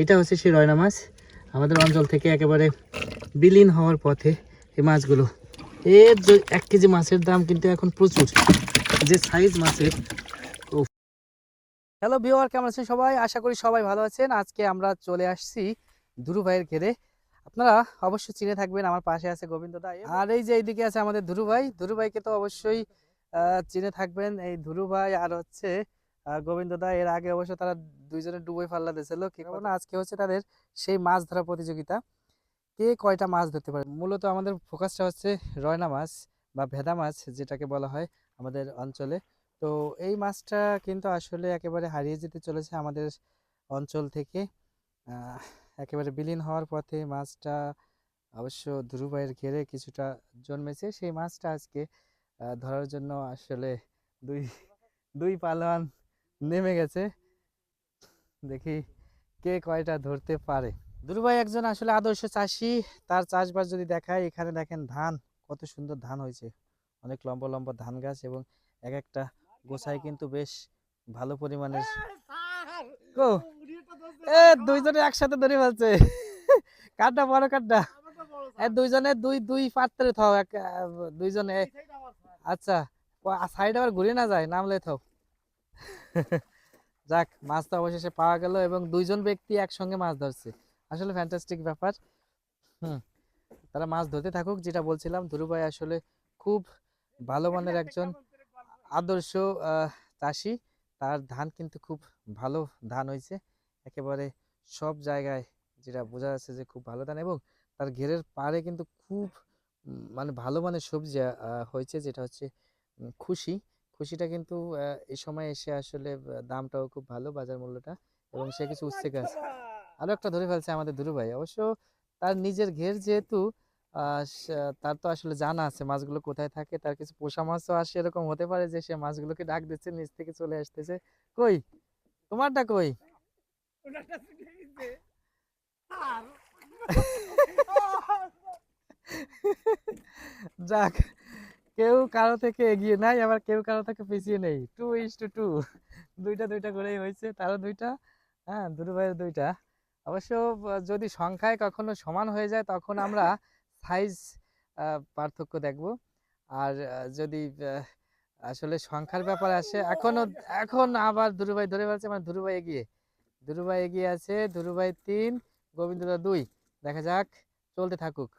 এইটা হচ্ছে সেই রয়না মাছ। আমাদের অঞ্চল থেকে একেবারে বিলীন হওয়ার পথে এই মাছগুলো। এর এক কেজি মাছের দাম কিন্তু এখন প্রচুর। যে সাইজ মাছের হ্যালো ভিওয়ার কেমন আছেন সবাই? আশা করি সবাই ভালো আছেন। আজকে আমরা চলে আসছি ধুরু ভাইয়ের ঘেরে। আপনারা অবশ্যই চিনে থাকবেন, আমার পাশে আছে গোবিন্দ দা। আর এই যে এইদিকে আছে আমাদের ধুরু ভাই। ধুরু ভাইকে তো অবশ্যই চিনে থাকবেন এই ধুরু ভাই। আর হচ্ছে গোবিন্দ দা এর আগে অবশ্য তারা দুইজনে ডুবে ফাল্লা দিয়েছিল কি কারণ আজকে হচ্ছে তাদের সেই মাছ ধরা প্রতিযোগিতা। কে কয়টা মাছ ধরতে পারে? মূলত আমাদের ফোকাসটা হচ্ছে রয়না মাছ বা ভেদা মাছ যেটাকে বলা হয় আমাদের অঞ্চলে। তো এই মাছটা কিন্তু আসলে একেবারে হারিয়ে যেতে চলেছে আমাদের অঞ্চল থেকে। একেবারে বিলীন হওয়ার পথে মাছটা অবশ্য ধ্রুবাইয়ের ঘেরে কিছুটা জন্মেছে। সেই মাছটা আজকে ধরার জন্য আসলে দুই দুই পালোয়ান নেমে গেছে। দেখি কে কয়টা ধরতে পারে। ধ্রুবাই একজন আসলে আদর্শ চাষি তার চাষবাস যদি দেখায় এখানে দেখেন ধান কত সুন্দর ধান হয়েছে। অনেক লম্বা লম্বা ধান গাছ এবং এক একটা গোছায় কিন্তু বেশ ভালো পরিমাণের কো এ দুইজনে একসাথে ধরে ফেলছে। কাঠটা বড় কাঠটা এ দুইজনে দুই দুই পাত্রে থাও এক দুইজনে আচ্ছা সাইড আবার ঘুরে না যায় নামলে থাও। যাক, মাছ তো অবশেষে পাওয়া গেল এবং দুইজন ব্যক্তি একসঙ্গে মাছ ধরছে। আসলে ফ্যান্টাস্টিক ব্যাপার। হুম, তারা মাছ ধরতে থাকুক, যেটা বলছিলাম, ধুরু ভাই আসলে খুব ভালো মানের একজন আদর্শ চাষি। তার ধান কিন্তু খুব ভালো ধান হয়েছে একেবারে সব জায়গায় যেটা বোঝা যাচ্ছে যে খুব ভালো ধান এবং তার ঘেরের পাড়ে কিন্তু খুব মানে ভালো মানের সবজি হয়েছে যেটা হচ্ছে খুশি। খুশিটা কিন্তু এই সময় এসে আসলে দামটাও খুব ভালো বাজার মূল্যটা এবং সে কিছু উচ্ছে গাছ। আরও একটা ধরে ফেলছে আমাদের দুরু ভাই অবশ্য তার নিজের ঘের যেহেতু তার তো আসলে জানা আছে মাছগুলো কোথায় থাকে তার কিছু পোষা মাছও আসে এরকম হতে পারে যে সে মাছগুলোকে ডাক দিচ্ছে নিচ থেকে চলে আসতেছে। কই? তোমারটা কই? যাক। কেউ কারও থেকে এগিয়ে নাই, আবার কেউ কারও থেকে পিছিয়ে নেই। টু ইস টু টু দুইটা দুইটা করেই হয়েছে, তারও দুইটা হ্যাঁ দুটো ভাইয়ের দুইটা। অবশ্য যদি সংখ্যায় কখনো সমান হয়ে যায়, তখন আমরা সাইজ পার্থক্য দেখব। আর যদি আসলে সংখ্যার ব্যাপার আসে, এখনও, এখন আবার দুরুভাই ধরে ফেলছে মানে দুরুভাই এগিয়ে। দুরুভাই এগিয়ে আছে দুরুভাই তিন, গোবিন্দদা দুই। দেখা যাক, চলতে থাকুক।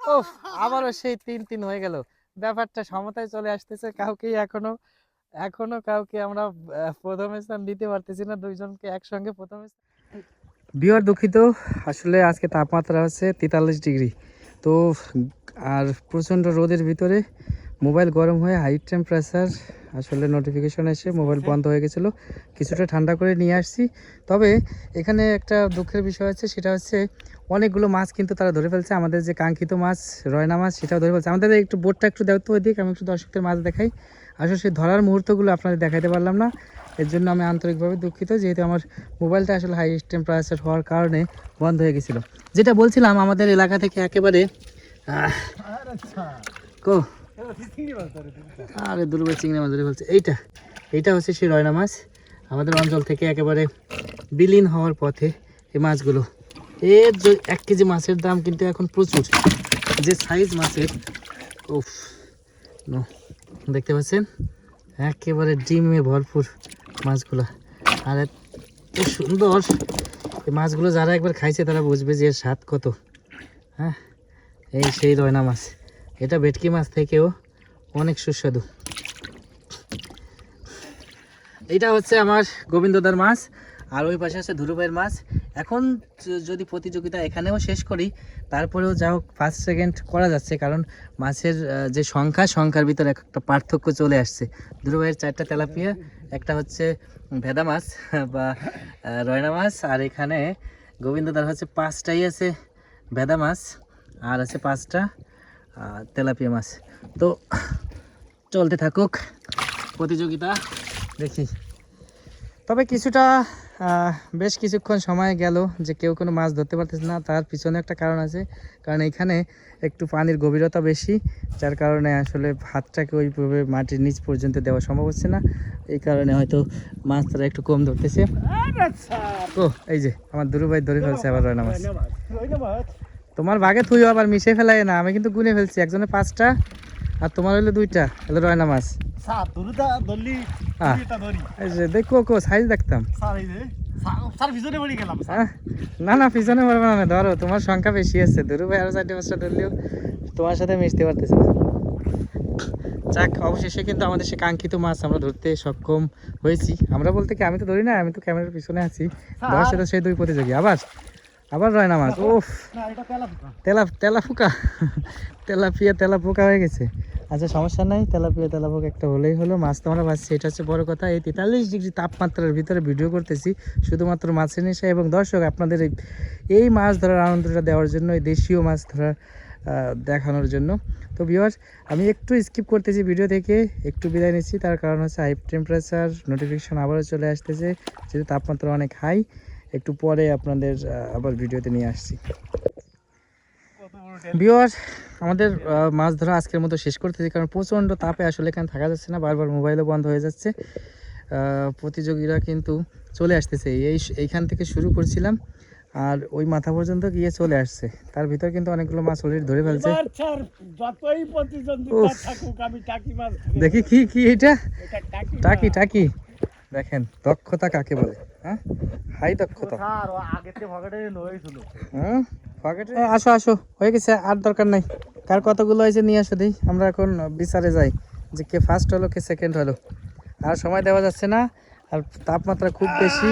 ওফ আবারও সেই তিন তিন হয়ে গেল। ব্যাপারটা সমতায় চলে আসতেছে। কাউকেই এখনও এখনও কাউকে আমরা প্রথম স্থান দিতে পারতেছি না। দুইজনকে একসঙ্গে প্রথম বিয়ার দুঃখিত, আসলে আজকে তাপমাত্রা হচ্ছে তেতাল্লিশ ডিগ্রি। তো, আর প্রচণ্ড রোদের ভিতরে মোবাইল গরম হয়ে হাই টেম্পারেচার আসলে নোটিফিকেশন এসে মোবাইল বন্ধ হয়ে গেছিল। কিছুটা ঠান্ডা করে নিয়ে আসছি। তবে এখানে একটা দুঃখের বিষয় আছে, সেটা হচ্ছে অনেকগুলো মাছ কিন্তু তারা ধরে ফেলছে। আমাদের যে কাঙ্ক্ষিত মাছ, রয়না মাছ, সেটাও ধরে ফেলছে। আমাদের একটু বোটটা একটু দেখতে ওই দিক আমি একটু দর্শকদের মাছ দেখাই। আসলে সেই ধরার মুহূর্তগুলো আপনাদের দেখাতে পারলাম না। এর জন্য আমি আন্তরিকভাবে দুঃখিত, যেহেতু আমার মোবাইলটা আসলে হাই টেম্পারেচার হওয়ার কারণে বন্ধ হয়ে গেছিল। যেটা বলছিলাম, আমাদের এলাকা থেকে একেবারে কো আরে দুর্বল চিংড়ি মাছ ধরে ফেলছে। এইটা এইটা হচ্ছে সেই রয়না মাছ। আমাদের অঞ্চল থেকে একেবারে বিলীন হওয়ার পথে এই মাছগুলো। এর এক কেজি মাছের দাম কিন্তু এখন প্রচুর। যে সাইজ মাছের, উফ দেখতে পাচ্ছেন? একেবারে ডিমে ভরপুর মাছগুলো। আর এত সুন্দর। এই মাছগুলো যারা একবার খাইছে তারা বুঝবে যে এর স্বাদ কত। হ্যাঁ? এই সেই রয়না মাছ। এটা ভেটকি মাছ থেকেও অনেক সুস্বাদু। এটা হচ্ছে আমার গোবিন্দদার মাছ, আর ওই পাশে আছে ধুরুভাইয়ের মাছ। এখন যদি প্রতিযোগিতা এখানেও শেষ করি, তারপরেও যা হোক ফার্স্ট সেকেন্ড করা যাচ্ছে, কারণ মাছের যে সংখ্যা, সংখ্যার ভিতরে একটা পার্থক্য চলে আসছে। ধুরুভাইয়ের চারটা তেলাপিয়া, একটা হচ্ছে ভেদা মাছ বা রয়না মাছ, আর এখানে গোবিন্দদার হচ্ছে পাঁচটাই আছে ভেদা মাছ, আর আছে পাঁচটা তেলাপিয়া মাছ। তো চলতে থাকুক প্রতিযোগিতা দেখি। তবে কিছুটা বেশ কিছুক্ষণ সময় গেল যে কেউ কোনো মাছ ধরতে পারতেছে না। তার পিছনে একটা কারণ আছে। কারণ এখানে একটু পানির গভীরতা বেশি যার কারণে আসলে ভাতটাকে ওইভাবে মাটির নিচ পর্যন্ত দেওয়া সম্ভব হচ্ছে না। এই কারণে হয়তো মাছ তারা একটু কম ধরতেছে। ও এই যে আমার দুরু ভাই ধরে ফেলছে আবার রয়না মাছ। তোমার ভাগে তুইও আবার মিশে ফেলাই না আমি কিন্তু গুনে ফেলছি একজনের পাঁচটা আর তোমার হইল দুইটা হলো রয়না মাছ দেখো কো সাইজ দেখতাম। না না পিছনে পড়বে না ধরো তোমার সংখ্যা বেশি আছে ধরু ভাই আরও চারটে পাঁচটা ধরলেও তোমার সাথে মিশতে পারতেছে না। যাক অবশেষে কিন্তু আমাদের সে কাঙ্ক্ষিত মাছ আমরা ধরতে সক্ষম হয়েছি। আমরা বলতে কি আমি তো ধরি না আমি তো ক্যামেরার পিছনে আছি। ধরার সাথে সেই দুই প্রতিযোগী। আবার আবার রয় না মাছ ওফ তেলা ফুকা তেলা ফুকা তেলাপিয়া তেলা পোকা হয়ে গেছে। আচ্ছা সমস্যা নাই তেলাপিয়া তেলা পোকা একটা হলেই হলো। মাছ তো আমরা পাচ্ছি এটা হচ্ছে বড় কথা। এই তেতাল্লিশ ডিগ্রি তাপমাত্রার ভিতরে ভিডিও করতেছি শুধুমাত্র মাছের নেশা। এবং দর্শক আপনাদের এই এই মাছ ধরার আনন্দটা দেওয়ার জন্য এই দেশীয় মাছ ধরার দেখানোর জন্য। তো ভিউয়ার্স আমি একটু স্কিপ করতেছি ভিডিও থেকে একটু বিদায় নিচ্ছি। তার কারণ হচ্ছে হাই টেম্পারেচার নোটিফিকেশন আবারও চলে আসতেছে যেহেতু তাপমাত্রা অনেক হাই একটু পরে আপনাদের আবার ভিডিওতে নিয়ে আসছি। ভিউয়ার আমাদের মাছ ধরা আজকের মতো শেষ করতেছি কারণ প্রচণ্ড তাপে আসলে এখানে থাকা যাচ্ছে না বারবার মোবাইলও বন্ধ হয়ে যাচ্ছে। প্রতিযোগীরা কিন্তু চলে আসতেছে এই এইখান থেকে শুরু করছিলাম আর ওই মাথা পর্যন্ত গিয়ে চলে আসছে। তার ভিতর কিন্তু অনেকগুলো মাছ অলরেডি ধরে ফেলছে। দেখি কি কি এটা? টাকি টাকি। দেখেন দক্ষতা কাকে বলে? হ্যাঁ? হাই দক্ষতা পকেটে আসো আসো। হয়ে গেছে আর দরকার নাই। কার কতগুলো হয়েছে নিয়ে আসো দিই। আমরা এখন বিচারে যাই যে কে ফার্স্ট হলো কে সেকেন্ড হলো। আর সময় দেওয়া যাচ্ছে না আর তাপমাত্রা খুব বেশি।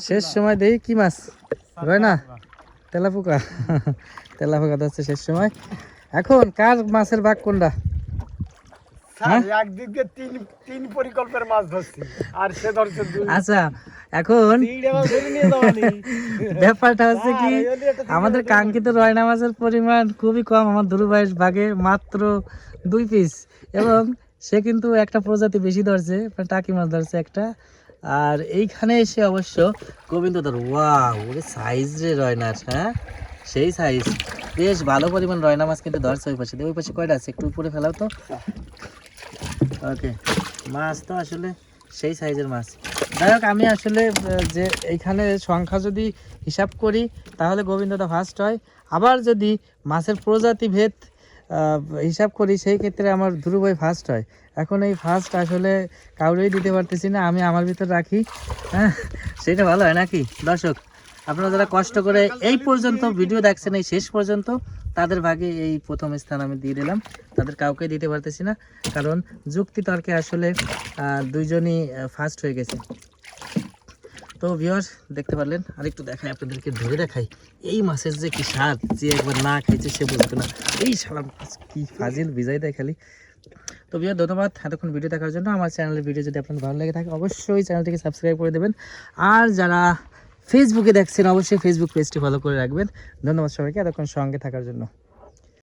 শেষ সময় দেই কি মাছ? রয় না? তেলাপোকা। তেলাপোকা তো হচ্ছে শেষ সময়। এখন কার মাছের ভাগ কোনটা? ব্যাপারটা হচ্ছে কি একটা তিনটে আমাদের কাঙ্ক্ষিত রয়না মাছের পরিমাণ খুবই কম আমার ভাগে মাত্র দুই পিস এবং সে কিন্তু একটা প্রজাতি বেশি ধরছে মানে টাকি মাছ ধরছে একটা। আর এইখানে এসে অবশ্য গোবিন্দ ধর ওয়া ওরে সাইজ রে রয়নার হ্যাঁ? সেই সাইজ বেশ ভালো পরিমাণ রয়না মাছ কিন্তু ধরছে ওই পাশে। ওই পাশে কয়টা আছে? একটু উপরে ফেলাও তো। ওকে মাছ তো আসলে সেই সাইজের মাছ। যাই আমি আসলে যে এইখানে সংখ্যা যদি হিসাব করি, তাহলে গোবিন্দদা ফার্স্ট হয়। আবার যদি মাছের প্রজাতি ভেদ হিসাব করি, সেই ক্ষেত্রে আমার ধ্রুবই ফার্স্ট হয়। এখন এই ফার্স্ট আসলে কাউরেই দিতে পারতেছি না, আমি আমার ভিতর রাখি। হ্যাঁ সেটা ভালো হয় নাকি? দর্শক আপনারা যারা কষ্ট করে এই পর্যন্ত ভিডিও দেখছেন, এই শেষ পর্যন্ত, তাদের ভাগে এই প্রথম স্থান আমি দিয়ে দিলাম। তাদের কাউকে দিতে পারতেছি না, কারণ যুক্তি তর্কে আসলে দুইজনই ফার্স্ট হয়ে গেছে। তো ভিউয়ার দেখতে পারলেন, আরেকটু দেখাই, আপনাদেরকে ধরে দেখাই। এই মাছের যে কি স্বাদ, যে একবার না খাইছে, সে বুঝবে না। এই সালাম কি ফাজিল বিজয় দেয় খালি। তো ভিউয়ার ধন্যবাদ এতক্ষণ ভিডিও দেখার জন্য। আমার চ্যানেলের ভিডিও যদি আপনার ভালো লেগে থাকে, অবশ্যই চ্যানেলটিকে সাবস্ক্রাইব করে দেবেন। আর যারা ফেসবুকে দেখছেন অবশ্যই ফেসবুক পেজটি ফলো করে রাখবেন। ধন্যবাদ সবাইকে এতক্ষণ সঙ্গে থাকার জন্য।